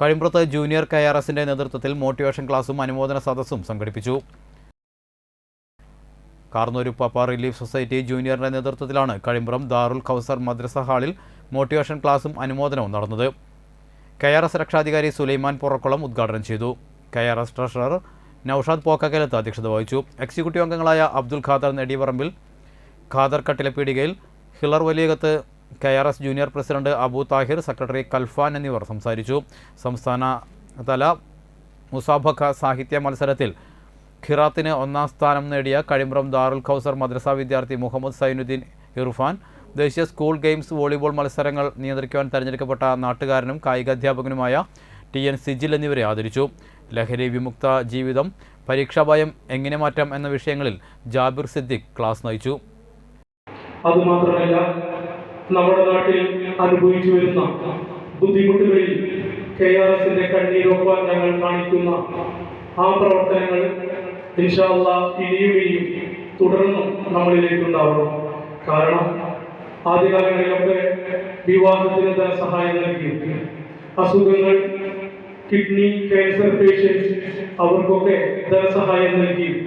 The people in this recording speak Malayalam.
കഴിമ്പ്രത്ത് ജൂനിയർ കെ ആർ എസിന്റെ നേതൃത്വത്തിൽ മോട്ടിവേഷൻ ക്ലാസും അനുമോദന സദസ്സും സംഘടിപ്പിച്ചു. കാർന്നൂരുപ്പ റിലീഫ് സൊസൈറ്റി ജൂനിയറിന്റെ നേതൃത്വത്തിലാണ് കഴിമ്പ്രം ദാറുൽ ഖൗസർ മദ്രസ ഹാളിൽ മോട്ടിവേഷൻ ക്ലാസും അനുമോദനവും നടന്നത്. കെ ആർ എസ് രക്ഷാധികാരി സുലൈമാൻ പുറക്കുളം ഉദ്ഘാടനം ചെയ്തു. K R S treasurer Naushad Pokkakalath അധ്യക്ഷത വഹിച്ചു. എക്സിക്യൂട്ടീവ് അംഗങ്ങളായ Abdul Khader Nediyaparambil Khader Kattilappeedikayil Hilar Valiyakath K R S junior president Abu Thahir secretary Kalfan എന്നിവർ സംസാരിച്ചു. സംസ്ഥാന തല മുസാബഖ സാഹിത്യ മത്സരത്തിൽ ഖിറാത്തിന് ഒന്നാം സ്ഥാനം നേടിയ കഴിമ്പ്രം ദാറുൽ ഖൗസർ മദ്രസ വിദ്യാർത്ഥി മുഹമ്മദ് സൈനുദ്ദീൻ ഇർഫാൻ ദേശീയ സ്കൂൾ ഗെയിംസ് വോളിബോൾ മത്സരങ്ങൾ നിയന്ത്രിക്കുവാൻ തെരഞ്ഞെടുക്കപ്പെട്ട നാട്ടുകാരനും കായിക അധ്യാപകനുമായ ടി എൻ സിജിൽ എന്നിവരെ ആദരിച്ചു. ലഹരി വിമുക്ത ജീവിതം പരീക്ഷാഭയം എങ്ങനെ മാറ്റാം എന്ന വിഷയങ്ങളിൽ ജാബിർ സിദ്ദിഖ് ക്ലാസ് നയിച്ചു. അതുമാത്രമല്ല നമ്മുടെ നാട്ടിൽ അനുഭവിച്ചു വരുന്ന ബുദ്ധിമുട്ടുകളിൽ കെ ആർ എസിന്റെ കണ്ണീരൊപ്പാൻ ഞങ്ങൾ കാണിക്കുന്ന ആ പ്രവർത്തനങ്ങൾ ഇൻഷാല്ല ഇനിയും തുടർന്നും നമ്മളിലേക്കുണ്ടാവണം കാരണം ആദ്യകാലങ്ങളിലൊക്കെ വിവാഹത്തിന് ധനസഹായം നൽകി അസുഖങ്ങൾ കിഡ്നി ക്യാൻസർ പേഷ്യൻസ് അവർക്കൊക്കെ ധനസഹായം നൽകി.